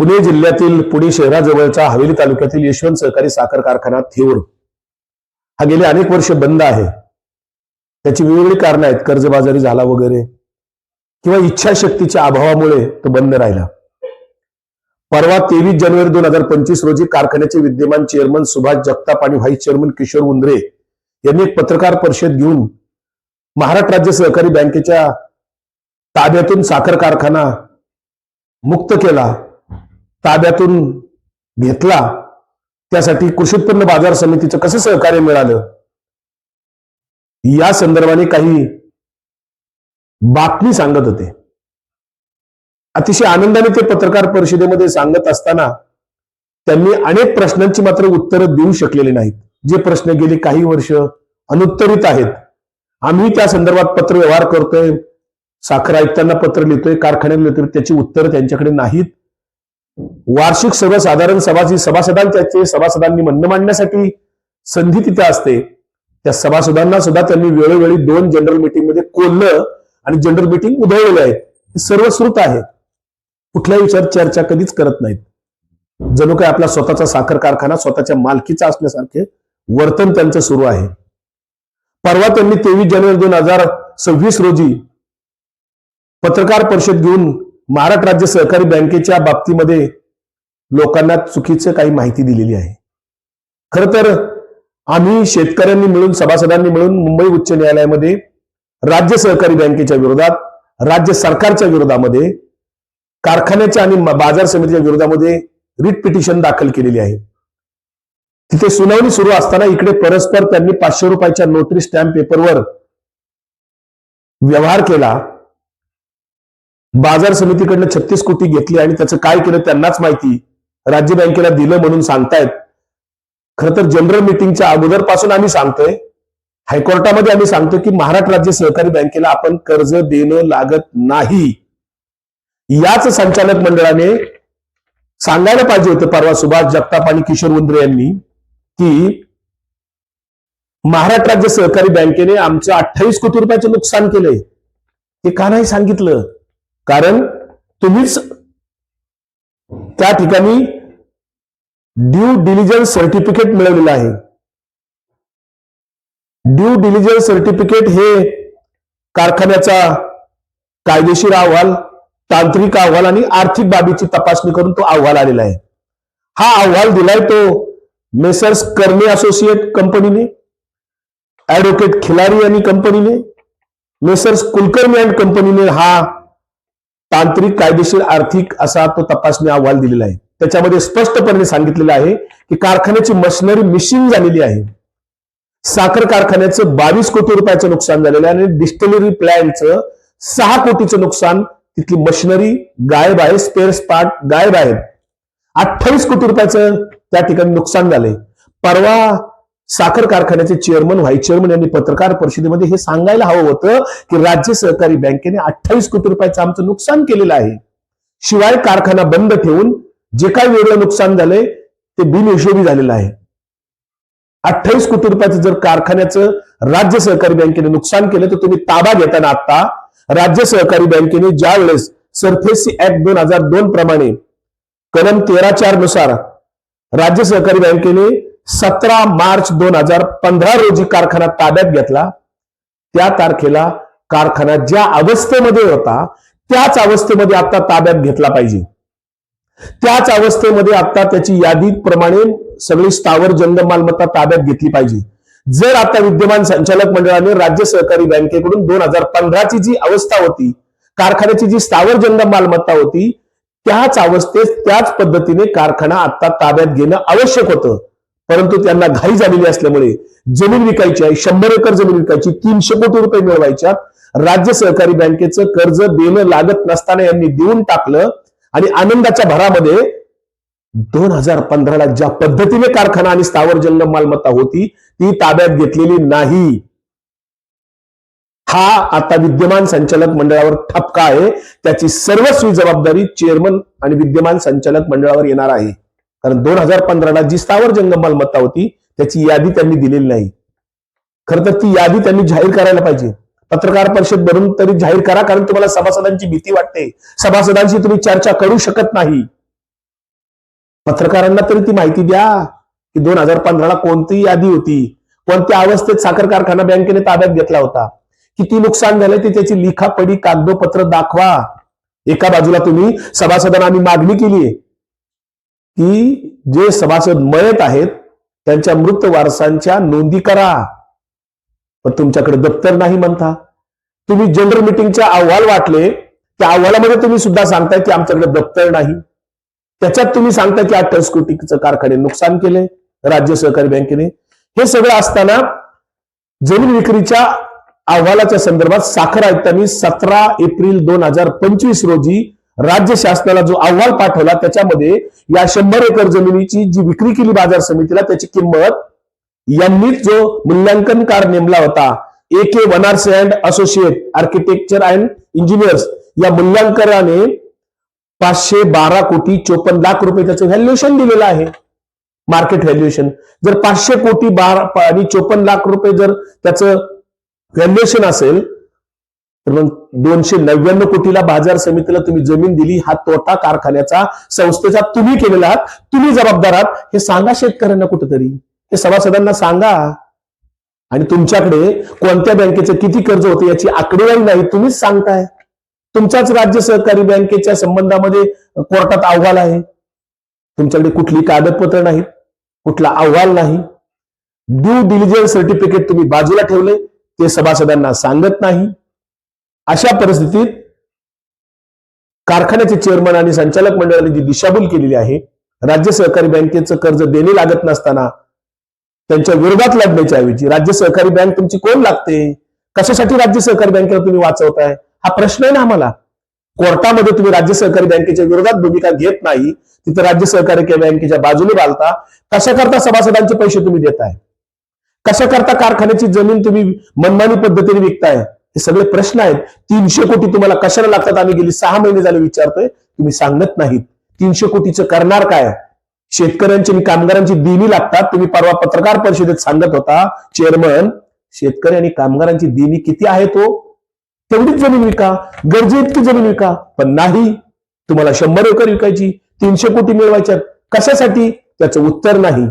पुणे जिल्ह्यातील पुणे शहराजवळच्या हवेली तालुक्यातील यशवंत सहकारी साखर कारखाना थेऊर. हा गेले अनेक वर्ष बंद आहे. त्याची वेगवेगळी कारणं आहेत कर्जबाजारी झाला वगैरे. किंवा इच्छाशक्तीच्या अभावामुळे तो बंद राहिला. परवा तेवीस जानेवारी दोन हजार पंचवीस रोजी कारखान्याचे विद्यमान चेअरमन सुभाष जगताप आणि व्हाईस चेअरमन किशोर उंद्रे यांनी एक पत्रकार परिषद घेऊन महाराष्ट्र राज्य सहकारी बँकेच्या ताब्यातून साखर कारखाना मुक्त केला. ताब्यातून घेतला त्यासाठी कृषी उत्पन्न बाजार समितीचं कसं सहकार्य मिळालं? या संदर्भाने काही बातमी सांगत होते. अतिशय आनंदाने ते पत्रकार परिषदेमध्ये सांगत असताना त्यांनी अनेक प्रश्नांची मात्र उत्तरं देऊ शकलेली नाहीत. जे प्रश्न गेली काही वर्ष अनुत्तरित आहेत. आम्ही त्या संदर्भात पत्र व्यवहार करतोय साखर आयुक्तांना पत्र लिहितोय कारखान्यात लिहितोय त्याची उत्तरं त्यांच्याकडे नाहीत. वार्षिक सर्वसाधारण सभा जी सभासदांच्या सभासदांनी म्हणणं मांडण्यासाठी संधी तिथे असते. त्या सभासदांना सुद्धा त्यांनी वेळोवेळी दोन जनरल मीटिंगमध्ये आणि जनरल मीटिंग उधळलेलं आहे हे सर्व श्रुत आहे कुठल्याही विचार चर्चा कधीच करत नाहीत. जणू काय आपला स्वतःचा साखर कारखाना स्वतःच्या मालकीचा असल्यासारखे वर्तन त्यांचं सुरू आहे. परवा त्यांनी तेवीस जानेवारी दोन हजार सव्वीस रोजी पत्रकार परिषद घेऊन महाराष्ट्र राज्य सहकारी बँकेच्या बाबतीमध्ये लोकांना चुकीचं काही माहिती दिलेली आहे. खर तर आम्ही शेतकऱ्यांनी मिळून सभासदांनी मिळून मुंबई उच्च न्यायालयामध्ये राज्य सहकारी बँकेच्या विरोधात राज्य सरकारच्या विरोधामध्ये कारखान्याच्या आणि बाजार समितीच्या विरोधामध्ये रिट पिटिशन दाखल केलेली आहे. तिथे सुनावणी सुरू असताना इकडे परस्पर त्यांनी पाचशे रुपयाच्या नोटरी स्टॅम्प पेपरवर व्यवहार केला. बाजार समितीकडनं छत्तीस कोटी घेतली आणि त्याचं काय केलं त्यांनाच माहिती राज्य बँकेला दिलं म्हणून सांगतायत. खरं तर जनरल मिटिंगच्या अगोदरपासून आम्ही सांगतोय. हायकोर्टामध्ये आम्ही सांगतो की महाराष्ट्र राज्य सहकारी बँकेला आपण कर्ज देणं लागत नाही. याच संचालक मंडळाने सांगायला पाहिजे होतं परवा सुभाष जगताप आणि किशोर उंद्रे यांनी की महाराष्ट्र राज्य सहकारी बँकेने आमचं अठ्ठावीस कोटी रुपयाचं नुकसान केलंय. ते का नाही सांगितलं? कारण तुम्हीच त्या ठिकाणी ड्यू डिलिजन्स सर्टिफिकेट मिळवलेलं आहे. ड्यू डिलिजन्स सर्टिफिकेट हे कारखान्याचा कायदेशीर अहवाल तांत्रिक अहवाल आणि आर्थिक बाबीची तपासणी करून तो अहवाल आलेला आहे. हा अहवाल दिलाय तो मेसर्स कर्णे असोसिएट कंपनीने ऍडव्होकेट खिलारी यांनी कंपनीने मेसर्स कुलकर्णी अँड कंपनीने हा तांत्रिक कायदेशीर आर्थिक असा तो तपासणी अहवाल दिलेला आहे. त्याच्यामध्ये स्पष्टपणे सांगितलेलं आहे की कारखान्याची मशिनरी मिशिंग झालेली आहे. साखर कारखान्याचं बावीस कोटी रुपयाचं नुकसान झालेलं आहे आणि डिस्टिलरी प्लॅनचं सहा कोटीचं नुकसान तिथली मशिनरी गायब आहे स्पेअर पार्ट गायब आहेत. अठ्ठावीस कोटी रुपयाचं त्या ठिकाणी नुकसान झालंय. परवा साखर कारखान्याचे चेअरमन व्हाईस चेअरमन यांनी पत्रकार परिषदेमध्ये हे सांगायला हवं होतं की राज्य सहकारी बँकेने अठ्ठावीस कोटी रुपयाचं आमचं नुकसान केलेलं आहे. शिवाय कारखाना बंद ठेवून जे काय वेगळं नुकसान झालंय ते बिनहिशोबी झालेलं आहे. अठ्ठावीस कोटी रुपयाचं जर कारखान्याचं राज्य सहकारी बँकेने नुकसान केलं तर तुम्ही ताबा घेताना आता राज्य सहकारी बँकेने ज्या वेळेस सरफेसी ऍक्ट दोन हजार दोन प्रमाणे कलम तेरा चारनुसार राज्य सहकारी बँकेने सतरा मार्च दोन हजार पंधरा रोजी कारखाना ताब्यात घेतला. त्या तारखेला कारखाना ज्या अवस्थेमध्ये होता त्याच अवस्थेमध्ये आता ताब्यात घेतला पाहिजे. त्याच अवस्थेमध्ये आता त्याची यादी प्रमाणे सगळी स्थावर जंगम मालमत्ता ताब्यात घेतली पाहिजे. जर आता विद्यमान संचालक मंडळाने राज्य सहकारी बँकेकडून दोन हजार पंधराची जी अवस्था होती कारखान्याची जी स्थावर जंगम मालमत्ता होती त्याच अवस्थेत त्याच पद्धतीने कारखाना आता ताब्यात घेणं आवश्यक होतं. परंतु त्यांना घाई झालेली असल्यामुळे जमीन विकायची आहे शंभर एकर जमीन विकायची तीनशे कोटी रुपये मिळवायच्या. राज्य सहकारी बँकेचं कर्ज देणं लागत नसताना यांनी देऊन टाकलं आणि आनंदाच्या भरामध्ये दोन हजार पंधराला ज्या पद्धतीने कारखाना आणि स्थावर जंगम मालमत्ता होती ती ताब्यात घेतलेली नाही. हा आता विद्यमान संचालक मंडळावर ठपका आहे. त्याची सर्वस्वी जबाबदारी चेअरमन आणि विद्यमान संचालक मंडळावर येणार आहे. कारण दोन हजार पंधराला जी स्थावर जंगम मालमत्ता होती त्याची यादी त्यांनी दिलेली नाही. खरं तर ती यादी त्यांनी जाहीर करायला पाहिजे. पत्रकार परिषद भरून तरी जाहीर करा कारण तुम्हाला सभासदांची भीती वाटते. सभासदांशी तुम्ही चर्चा करू शकत नाही. पत्रकारांना तरी ती माहिती द्या की दोन हजार पंधराला कोणती यादी होती. कोणत्या अवस्थेत साखर कारखाना बँकेने ताब्यात घेतला होता. किती नुकसान झालंय ते त्याची लिखापडी कागदोपत्र दाखवा. एका बाजूला तुम्ही सभासदांना आम्ही मागणी केली आहे की जे सभासद मयत आहेत त्यांच्या मृत वारसांच्या नोंदी करा. पण तुमच्याकडे दप्तर नाही म्हणता. तुम्ही जनरल मिटिंगचे अहवाल वाटले त्या अहवालामध्ये तुम्ही सुद्धा सांगताय की आमच्याकडे दप्तर नाही. त्याच्यात तुम्ही सांगताय की अठ्ठावीस कोटीचं कारखाने नुकसान केले राज्य सहकारी बँकेने. हे सगळं असताना जमीन विक्रीच्या अहवालाच्या संदर्भात साखर आयुक्तांनी सतरा एप्रिल दोन हजार पंचवीस रोजी राज्य शासनाला जो अहवाल पाठवला त्याच्यामध्ये या शंभर एकर जमिनीची जी विक्री केली बाजार समितीला त्याची किंमत यांनीच जो मूल्यांकनकार नेमला होता A K Vanarse and associate architecture and engineers या मूल्यांकनाने पाचशे बारा कोटी चोपन्न लाख रुपये त्याचं व्हॅल्युएशन दिलेलं आहे. मार्केट व्हॅल्युएशन जर पाचशे कोटी बारा आणि चोपन्न लाख रुपये जर त्याचं व्हॅल्युएशन असेल तर मग दोनशे नव्याण्णव कोटीला बाजार समितीला तुम्ही जमीन दिली हा तोटा कारखान्याचा संस्थेचा तुम्ही केलेला आहात तुम्ही जबाबदार आहात हे सांगा शेतकऱ्यांना कुठेतरी. हे सभासदांना सांगा. आणि तुमच्याकडे कोणत्या बँकेचं किती कर्ज होतं याची आकडेवारी नाही तुम्हीच सांगताय. तुमच्याच राज्य सहकारी बँकेच्या संबंधामध्ये कोर्टात अहवाल आहे. तुमच्याकडे कुठली कागदपत्र नाहीत कुठला अहवाल नाही. ड्यू डिलिजन्स सर्टिफिकेट तुम्ही बाजूला ठेवले ते सभासदांना सांगत नाही. अशा परिस्थितीत कारखान्याचे चेअरमन आणि संचालक मंडळाने जी दिशाभूल केलेली आहे राज्य सहकारी बँकेचं कर्ज देणे लागत नसताना त्यांच्या विरोधात लढण्याच्या ऐवजी राज्य सहकारी बँक तुमची कोण लागते? कशासाठी राज्य सहकारी बँकेला तुम्ही वाचवताय? हा प्रश्न आहे ना आम्हाला. कोर्टामध्ये तुम्ही राज्य सहकारी बँकेच्या विरोधात भूमिका घेत नाही तिथं राज्य सहकारी बँकेच्या बाजूने बालता कशा करता सभासदांचे पैसे तुम्ही देताय? कशा करता कारखान्याची जमीन तुम्ही मनमानी पद्धतीने विकताय? हे सगळे प्रश्न आहेत. तीनशे कोटी तुम्हाला कशाला लागतात? आम्ही गेली सहा महिने झाले विचारतोय. तुम्ही सांगत नाहीत. तीनशे कोटीचं करणार काय? शेतकऱ्यांची आणि कामगारांची देणी लागतात. तुम्ही परवा पत्रकार परिषदेत सांगत होता चेअरमन शेतकरी आणि कामगारांची देणी किती आहे तो? तेवढीच जमीन विका. गरजे इतकी जमीन विका. पण नाही. तुम्हाला शंभर एकर विकायची. तीनशे कोटी मिळवायच्यात कशासाठी? त्याचं उत्तर नाही.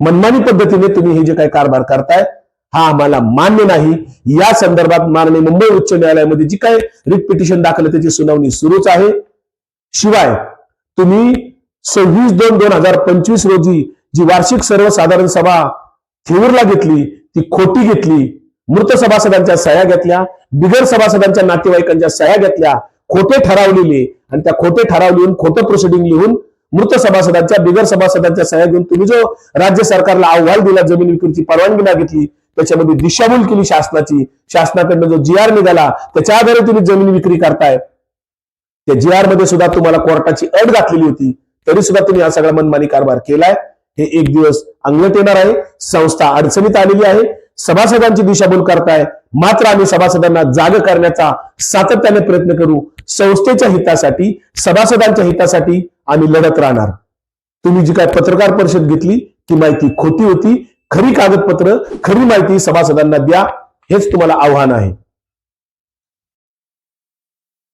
मनमानी पद्धतीने तुम्ही हे जे काही कारभार करताय हा आम्हाला मान्य नाही. या संदर्भात माननीय मुंबई उच्च न्यायालयामध्ये जी काय रिट पिटिशन दाखल त्याची सुनावणी सुरूच आहे. शिवाय तुम्ही सव्वीस दोन दोन हजार पंचवीस रोजी जी वार्षिक सर्वसाधारण सभा थेऊरला घेतली ती खोटी घेतली मृत सभासदांच्या सह्या घेतल्या बिगर सभासदांच्या नातेवाईकांच्या सह्या घेतल्या खोटे ठराव लिहिले आणि त्या खोटे ठराव लिहून खोटं प्रोसिडिंग लिहून मृत सभासदांच्या बिगर सभासदांच्या सह्या घेऊन तुम्ही जो राज्य सरकारला अहवाल दिला जमीन विक्रीची परवानगी मागितली त्याच्यामध्ये दिशाभूल केली शासनाची. शासनाकडनं जो जी आर निघाला त्याच्या आधारे तुम्ही जमीन विक्री करताय. त्या जी आरमध्ये सुद्धा तुम्हाला कोर्टाची अट घातलेली होती. तरी सुद्धा तुम्ही हा सगळा मनमानी कारभार केलाय. हे एक दिवस अंगलट येणार आहे. संस्था अडचणीत आलेली आहे. सभासदांची दिशाभूल करताय. मात्र आम्ही सभासदांना जाग करण्याचा सातत्याने प्रयत्न करू. संस्थेच्या हितासाठी सभासदांच्या हितासाठी आम्ही लढत राहणार. तुम्ही जी काय पत्रकार परिषद घेतली ती माहिती खोटी होती. खरी कागदपत्र खरी माहिती सभासदांना द्या हेच तुम्हाला आव्हान आहे.